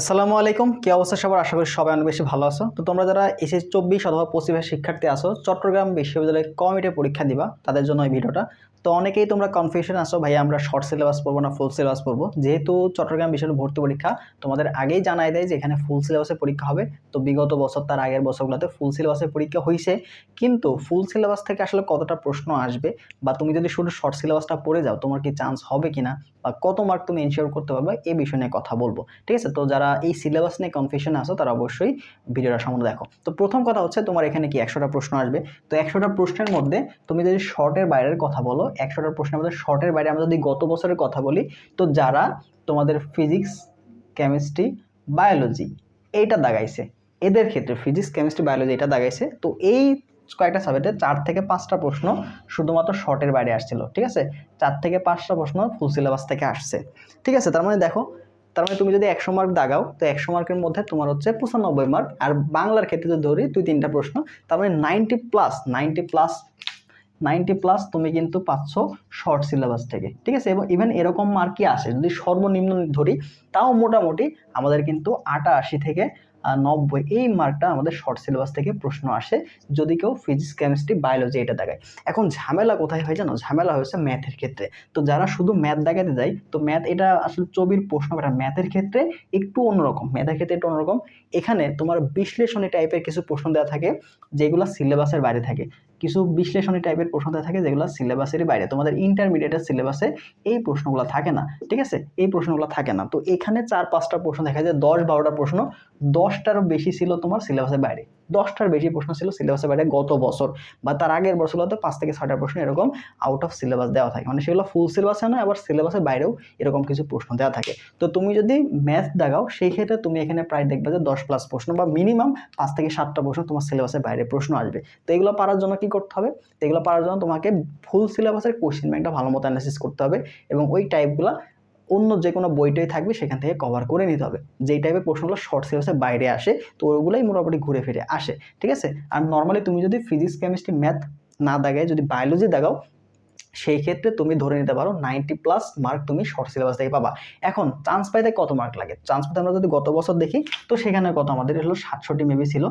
আসসালামু আলাইকুম। কি অবস্থা সবার? আশা করি সবাই অনেক বেশি ভালো আছো। তো তোমরা যারা এসএস চব্বিশ অথবা পঁচিশের শিক্ষার্থী আসো চট্টগ্রাম বিশ্ববিদ্যালয়ে কমিটে পরীক্ষা দিবা, তাদের জন্য এই ভিডিওটা। তো অনেকেই তোমরা কনফিউশন আসো ভাই আমরা শর্ট সিলেবাস পড়ব না ফুল সিলেবাস পড়ব? যেহেতু চট্টগ্রাম বিশ্ববিদ্যালয় ভর্তি পরীক্ষা, তোমাদের আগেই জানাই দেয় যে এখানে ফুল সিলেবাসের পরীক্ষা হবে। তো বিগত বছর, তার আগের বছরগুলোতে ফুল সিলেবাসের পরীক্ষা হয়েছে কিন্তু ফুল সিলেবাস থেকে আসলে কতটা প্রশ্ন আসবে বা তুমি যদি শুধু শর্ট সিলেবাসটা পড়ে যাও, তোমার কি চান্স হবে কিনা বা কত মার্ক তুমি এনশিওর করতে পারবে এই বিষয় নিয়ে কথা বলব। ঠিক আছে? তো যারা এই সিলেবাস নিয়ে কনফিউশন আসো তারা অবশ্যই ভিডিওটা সম্বন্ধে দেখো। তো প্রথম কথা হচ্ছে, তোমার এখানে কি একশোটা প্রশ্ন আসবে? তো একশোটা প্রশ্নের মধ্যে তুমি যদি শর্টের বাইরের কথা বলো একশোটা প্রশ্নের মধ্যে শর্টের বাইরে আমরা যদি গত বছরের কথা বলি, তো যারা তোমাদের ফিজিক্স কেমিস্ট্রি বায়োলজি এইটা দাগাইছে, এদের ক্ষেত্রে ফিজিক্স কেমিস্ট্রি বায়োলজি এটা দাগাইছে, তো এই কয়েকটা সাবজেক্টে চার থেকে পাঁচটা প্রশ্ন শুধুমাত্র শর্টের বাইরে আসছিল, ঠিক আছে? চার থেকে পাঁচটা প্রশ্ন ফুল সিলেবাস থেকে আসছে, ঠিক আছে? তার মানে দেখো, তার মানে তুমি যদি একশো মার্ক দাগাও, তো একশো মার্কের মধ্যে তোমার হচ্ছে পঁচানব্বই মার্ক আর বাংলার ক্ষেত্রে যদি ধরি দুই তিনটা প্রশ্ন, তার মানে ninety plus ninety plus ninety plus তুমি কিন্তু পাচ্ছ শর্ট সিলেবাস থেকে, ঠিক আছে? এবং ইভেন এরকম মার্কই আসে, যদি সর্বনিম্ন ধরি, তাও মোটামুটি আমাদের কিন্তু আটাশি থেকে নব্বই এই মার্কটা আমাদের শর্ট সিলেবাস থেকে প্রশ্ন আসে, যদি কেউ ফিজিক্স কেমিস্ট্রি বায়োলজি এটা দেখায়। এখন ঝামেলা কোথায় হয় জানো? ঝামেলা হয়েছে ম্যাথের ক্ষেত্রে। তো যারা শুধু ম্যাথ দেখাতে যায়, তো ম্যাথ এটা আসলে ছবির প্রশ্ন এটা ম্যাথের ক্ষেত্রে একটু অন্যরকম ম্যাথের ক্ষেত্রে একটু অন্যরকম। এখানে তোমার বিশ্লেষণী টাইপের কিছু প্রশ্ন দেওয়া থাকে, যেগুলো সিলেবাসের বাইরে থাকে। কিছু বিশ্লেষণী টাইপের প্রশ্ন থাকে যেগুলো সিলেবাসেরই বাইরে। তোমাদের ইন্টারমিডিয়েটের সিলেবাসে এই প্রশ্নগুলো থাকে না, ঠিক আছে? এই প্রশ্নগুলো থাকে না। তো এখানে চার পাঁচটা প্রশ্ন দেখা যায়, দশ বারোটা প্রশ্ন, দশটারও বেশি ছিল তোমার সিলেবাসের বাইরে। দশটার বেশি প্রশ্ন ছিল সিলেবাসের বাইরে গত বছর। বা তার আগের বছরগুলোতে পাঁচ থেকে ছয়টা প্রশ্ন এরকম আউট অফ সিলেবাস দেওয়া থাকে। মানে সেগুলো ফুল সিলেবাসে নয় আবার সিলেবাসের বাইরেও এরকম কিছু প্রশ্ন দেওয়া থাকে। তো তুমি যদি ম্যাথ দেখাও, সেই ক্ষেত্রে তুমি এখানে প্রায় দেখবে যে দশ প্লাস প্রশ্ন বা মিনিমাম পাঁচ থেকে সাতটা প্রশ্ন তোমার সিলেবাসের বাইরে প্রশ্ন আসবে। তো এগুলো পারার জন্য কি করতে হবে? তো এগুলো পারার জন্য তোমাকে ফুল সিলেবাসের কোশ্চেন ব্যাংকটা ভালো মতো অ্যানালিসিস করতে হবে এবং ওই টাইপগুলো অন্য যে কোনো বইটাই থাকবে সেখান থেকে কভার করে নিতে হবে। যেই টাইপের প্রশ্নগুলো শর্ট সিলেবাসের বাইরে আসে, তো ওগুলোই মোটামুটি ঘুরে ফিরে আসে, ঠিক আছে? আর নর্মালি তুমি যদি ফিজিক্স কেমিস্ট্রি ম্যাথ না দাগায়, যদি বায়োলজি দাগাও সেই ক্ষেত্রে তুমি ধরে নিতে পারো নাইনটি প্লাস মার্ক তুমি শর্ট সিলেবাস থেকে পাবা। এখন চান্স পাইতে কত মার্ক লাগে? চান্স পাইতে আমরা যদি গত বছর দেখি, তো সেখানে কত? আমাদের হলো সাতষট্টি মেবি ছিল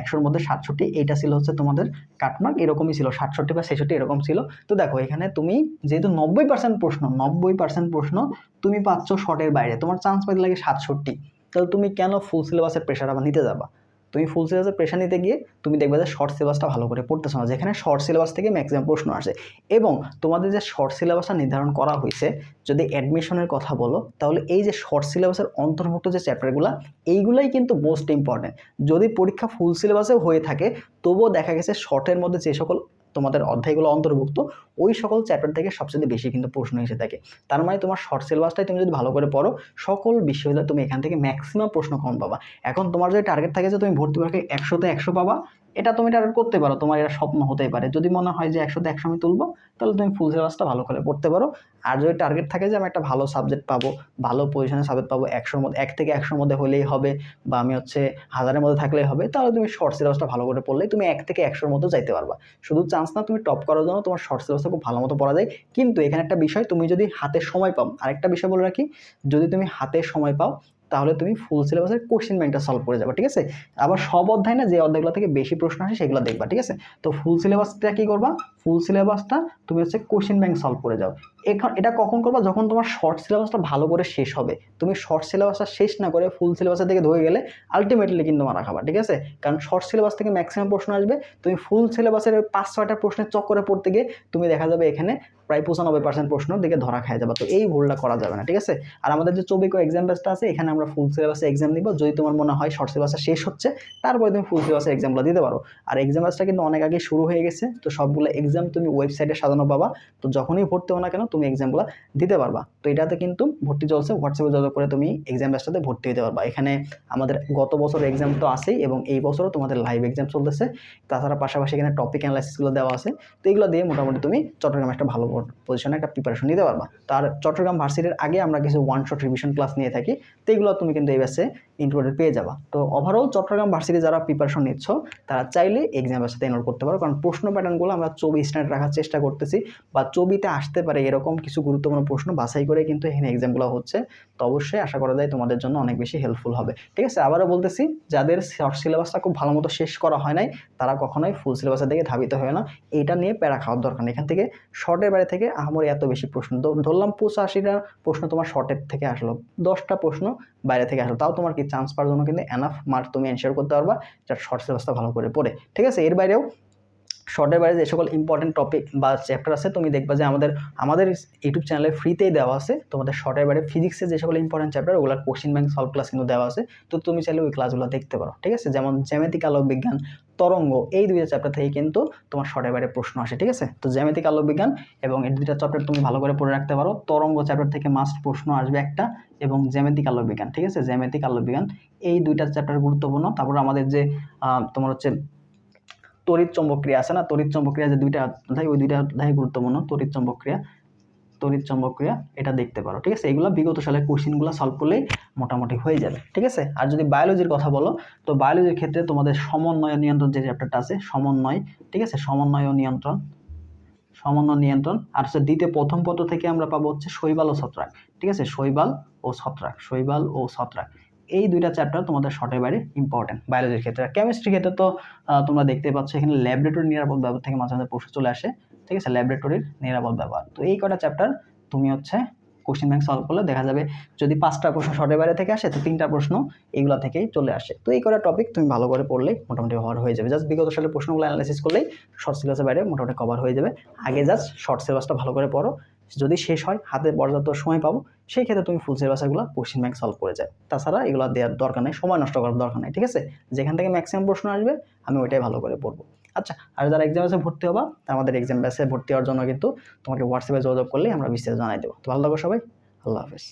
একশোর মধ্যে সাতষট্টি, এইটা ছিল হচ্ছে তোমাদের কাটমার্ক এরকমই ছিল, সাতষট্টি বা ছেষট্টি এরকম ছিল। তো দেখো, এখানে তুমি যেহেতু নব্বই পার্সেন্ট প্রশ্ন, নব্বই পার্সেন্ট প্রশ্ন তুমি পাচ্ছ শর্টের বাইরে, তোমার চান্স পাইতে লাগে সাতষট্টি। তাহলে তুমি কেন ফুল সিলেবাসের প্রেশার আবার নিতে যাবা? তুমি ফুল সিলেবাসের প্রেশার নিতে গিয়ে তুমি দেখবে যে শর্ট সিলেবাসটা ভালো করে পড়তেছো না, যেখানে শর্ট সিলেবাস থেকে ম্যাক্সিমাম প্রশ্ন আসে। এবং তোমাদের যে শর্ট সিলেবাসটা নির্ধারণ করা হয়েছে, যদি অ্যাডমিশনের কথা বলো, তাহলে এই যে শর্ট সিলেবাসের অন্তর্ভুক্ত যে চ্যাপ্টারগুলো এইগুলাই কিন্তু মোস্ট ইম্পর্ট্যান্ট যদি পরীক্ষা ফুল সিলেবাসেও হয়ে থাকে, তবুও দেখা গেছে শর্টের মধ্যে যে সকল তোমাদের অধ্যায়গুলো অন্তর্ভুক্ত, ওই সকল চ্যাপ্টার থেকে সবচেয়ে বেশি কিন্তু প্রশ্ন এসে থাকে। তার মানে তোমার শর্ট সিলেবাসটাই তুমি যদি ভালো করে পড়ো, সকল বিশ্ববিদ্যালয়ে তুমি এখান থেকে ম্যাক্সিমাম প্রশ্ন কম পাবা। এখন তোমার যে টার্গেট থাকে যে তুমি ভর্তি পরীক্ষায় একশোতে একশো পাবা এটা তুমি টার্গেট করতে পারো, তোমার এটা স্বপ্ন হতেই পারে। যদি মনে হয় যে একশোতে একশো আমি তুলবো, তাহলে তুমি ফুল সিলেবাসটা ভালো করে পড়তে পারো। আর যদি টার্গেট থাকে যে আমি একটা ভালো সাবজেক্ট পাবো, ভালো পজিশনের সাবজেক্ট পাবো, একশোর মধ্যে, এক থেকে একশোর মধ্যে হলেই হবে, বা আমি হচ্ছে হাজারের মধ্যে থাকলেই হবে, তাহলে তুমি শর্ট সিলেবাসটা ভালো করে পড়লেই তুমি এক থেকে একশোর মধ্যে যাইতে পারবা। শুধু চান্স না, তুমি টপ করার জন্য তোমার শর্ট সিলেবাসটা খুব ভালো মতো পড়া যায়। কিন্তু এখানে একটা বিষয়, তুমি যদি হাতে সময় পাও, আরেকটা বিষয় বলে রাখি, যদি তুমি হাতে সময় পাও তাহলে তুমি ফুল সিলেবাসের কোশ্চেন ব্যাংকটা সলভ করে যাবে, ঠিক আছে? আবার সব অধ্যায় না যে অধ্যায়গুলো থেকে বেশি প্রশ্ন আসে সেগুলো দেখবা, ঠিক আছে? তো ফুল সিলেবাসটা কি করবা? ফুল সিলেবাসটা তুমি হচ্ছে কোশ্চেন ব্যাংক সলভ করে যাও। এখন এটা কখন করবা? যখন তোমার শর্ট সিলেবাসটা ভালো করে শেষ হবে। তুমি শর্ট সিলেবাসটা শেষ না করে ফুল সিলেবাসের দিকে ধরে গেলে আলটিমেটলি কিন্তু মারা খাবা, ঠিক আছে? কারণ শর্ট সিলেবাস থেকে ম্যাক্সিমাম প্রশ্ন আসবে। তুমি ফুল সিলেবাসের ওই পাঁচ, ছয়টা প্রশ্নের চক্করে পড়তে গিয়ে তুমি দেখা যাবে এখানে প্রায় পঁচানব্বই পার্সেন্ট প্রশ্ন দিকে ধরা খায় যাবে। তো এই ভুলটা করা যাবে না, ঠিক আছে? আর আমাদের যে চবিকো এক্সাম বেসটা আছে, এখানে আমরা ফুল সিলেবাসে এক্সাম দিব। যদি তোমার মনে হয় শর্ট সিলেবাসটা শেষ হচ্ছে, তারপরে তুমি ফুল সিলেবাসের এক্সামগুলো দিতে পারো। আর এক্সাম বেসটা কিন্তু অনেক আগে শুরু হয়ে গেছে। তো সবগুলো এক্সাম তুমি ওয়েবসাইটে সাজানো পাবা। তো যখনই ভর্তি হো না কেন তুমি এক্সামগুলো দিতে পারবা। তো এটাতে কিন্তু ভর্তি চলছে হোয়াটসঅ্যাপে যত করে তুমি এক্সাম বেসটাতে ভর্তি হতে পারবা। এখানে আমাদের গত বছর এক্সাম তো আসেই এবং এই বছরও তোমাদের লাইভ এক্সাম চলতেছে। তাছাড়া পাশাপাশি এখানে টপিক অ্যানালাইসিসগুলো দেওয়া আছে। তো এগুলো দিয়ে মোটামুটি তুমি চট্টগ্রামে একটা ভালো পজিশনে একটা প্রিপারেশন নিতে পারবা। তার চট্টগ্রাম ভার্সিটির আগে আমরা কিছু ওয়ান শট রিভিশন ক্লাস নিয়ে থাকি। তো এগুলো তুমি কিন্তু এই ব্যাসে ইনক্লুডেড পেয়ে যাবা। তো ওভারঅল চট্টগ্রাম ভার্সিটি যারা প্রিপারেশন নিচ্ছ, তারা চাইলে এক্সামের সাথে এনরোল করতে পারো। কারণ প্রশ্ন প্যাটার্নগুলো আমরা ছবি স্ট্যান্ডার্ড রাখার চেষ্টা করতেছি বা চবিতে আসতে পারে এরকম এরকম কিছু গুরুত্বপূর্ণ প্রশ্ন বাছাই করে কিন্তু এখানে এক্সামগুলো হচ্ছে। তো অবশ্যই আশা করা যায় তোমাদের জন্য অনেক বেশি হেল্পফুল হবে। ঠিক আছে, আবারও বলতেছি, যাদের শর্ট সিলেবাসটা খুব ভালো মতো শেষ করা হয় নাই, তারা কখনোই ফুল সিলেবাসের দিকে ধাবিত হয় না। এটা নিয়ে প্যারা খাওয়ার দরকার নেই। এখান থেকে শর্টের বাইরে থেকে আহামরি এত বেশি প্রশ্ন। ধর- ধরলাম পঁচাশিটা প্রশ্ন তোমার শর্টের থেকে আসলো। দশটা প্রশ্ন বাইরে থেকে আসলো। তাও তোমার কি চান্স পাওয়ার জন্য কিন্তু এনাফ মার্ক তুমি এনশিওর করতে পারবা, যার শর্ট সিলেবাসটা ভালো করে পড়ে। ঠিক আছে, এর বাইরেও শর্টের বাইরে যে সকল ইম্পর্টেন্ট টপিক বা চ্যাপ্টার আছে, তুমি দেখবা যে আমাদের আমাদের ইউটিউব চ্যানেলে ফ্রিতেই দেওয়া আছে। তোমাদের শর্টের বাইরে ফিজিক্সের যে সকল ইম্পর্টেন্ট চ্যাপ্টার ওগুলোর কোশ্চিন ব্যাংক সলভ ক্লাস কিন্তু দেওয়া আছে। তো তুমি চাইলে ওই ক্লাসগুলো দেখতে পারো, ঠিক আছে? যেমন জ্যামিতিক আলোক বিজ্ঞান, তরঙ্গ, এই দুইটা চ্যাপ্টার থেকে কিন্তু তোমার শর্টের বাইরে প্রশ্ন আসে, ঠিক আছে? তো জ্যামিতিক আলোক বিজ্ঞান এবং এই দুইটা চ্যাপ্টার তুমি ভালো করে পড়ে রাখতে পারো। তরঙ্গ চ্যাপ্টার থেকে মাস্ট প্রশ্ন আসবে একটা এবং জ্যামিতিক আলোক বিজ্ঞান, ঠিক আছে? জ্যামিতিক আলোক বিজ্ঞান, এই দুইটা চ্যাপ্টার গুরুত্বপূর্ণ। তারপর আমাদের যে তোমার হচ্ছে তড়িৎ চৌম্বক ক্রিয়া আছে না? তড়িৎ চৌম্বক ক্রিয়া যে দুইটা অধ্যায়, ওই দুইটা অধ্যায় গুরুত্বপূর্ণ। তড়িৎ চৌম্বক ক্রিয়া তড়িৎ চৌম্বক ক্রিয়া এটা দেখতে পারো, ঠিক আছে? এগুলো বিগত সালের কোশ্চিনগুলো সলভ করলেই মোটামুটি হয়ে যাবে, ঠিক আছে? আর যদি বায়োলজির কথা বলো, তো বায়োলজির ক্ষেত্রে তোমাদের সমন্বয় নিয়ন্ত্রণ যে চ্যাপ্টারটা আছে, সমন্বয়, ঠিক আছে? সমন্বয় নিয়ন্ত্রণ সমন্বয় নিয়ন্ত্রণ, আর হচ্ছে দ্বিতীয় প্রথম পত্র থেকে আমরা পাবো হচ্ছে শৈবাল ও ছত্রাক, ঠিক আছে? শৈবাল ও ছত্রাক, শৈবাল ও ছত্রাক। এই দুইটা চ্যাপ্টার তোমাদের শর্টের বাইরে ইম্পর্টেন্ট বায়োলজির ক্ষেত্রে। আর কেমিস্ট্রি ক্ষেত্রে তো তোমরা দেখতে পাচ্ছ এখানে ল্যাবরেটরি নিরাপদ ব্যবহার থেকে মাঝে মাঝে প্রশ্ন চলে আসে। ঠিক আছে? ল্যাবরেটরির নিরাপদ ব্যবহার। তো এই কটা চ্যাপ্টার তুমি হচ্ছে কোশ্চেন ব্যাংক সলভ করলে দেখা যাবে যদি পাঁচটা প্রশ্ন শর্টের বাইরে থেকে আসে, তো তিনটা প্রশ্ন এইগুলো থেকেই চলে আসে। তো এই কটা টপিক তুমি ভালো করে পড়লেই মোটামুটি কভার হয়ে যাবে। জাস্ট বিগত সালের প্রশ্নগুলো অ্যানালাইসিস করলেই শর্ট সিলেবাসের বাইরে মোটামুটি কভার হয়ে যাবে। আগে জাস্ট শর্ট সিলেবাসটা ভালো করে পড়ো। যদি শেষ হয়, হাতে পর্যাপ্ত সময় পাবো, সেই ক্ষেত্রে তুমি ফুল সিলেবাসগুলো কোশ্চেন ব্যাংক সলভ করে যায় তাছাড়া এগুলো দেওয়ার দরকার নেই, সময় নষ্ট করার দরকার নেই, ঠিক আছে? যেখান থেকে ম্যাক্সিমাম প্রশ্ন আসবে, আমি ওইটাই ভালো করে পড়ব। আচ্ছা আর যারা এক্সাম ব্যাচে ভর্তি হবা আমাদের এক্সাম ব্যাচে ভর্তি হওয়ার জন্য কিন্তু তোমাকে হোয়াটসঅ্যাপে যোগাযোগ করলেই আমরা বিস্তারিত জানাই দেবো। তো ভালো থাকো সবাই, আল্লাহ হাফেজ।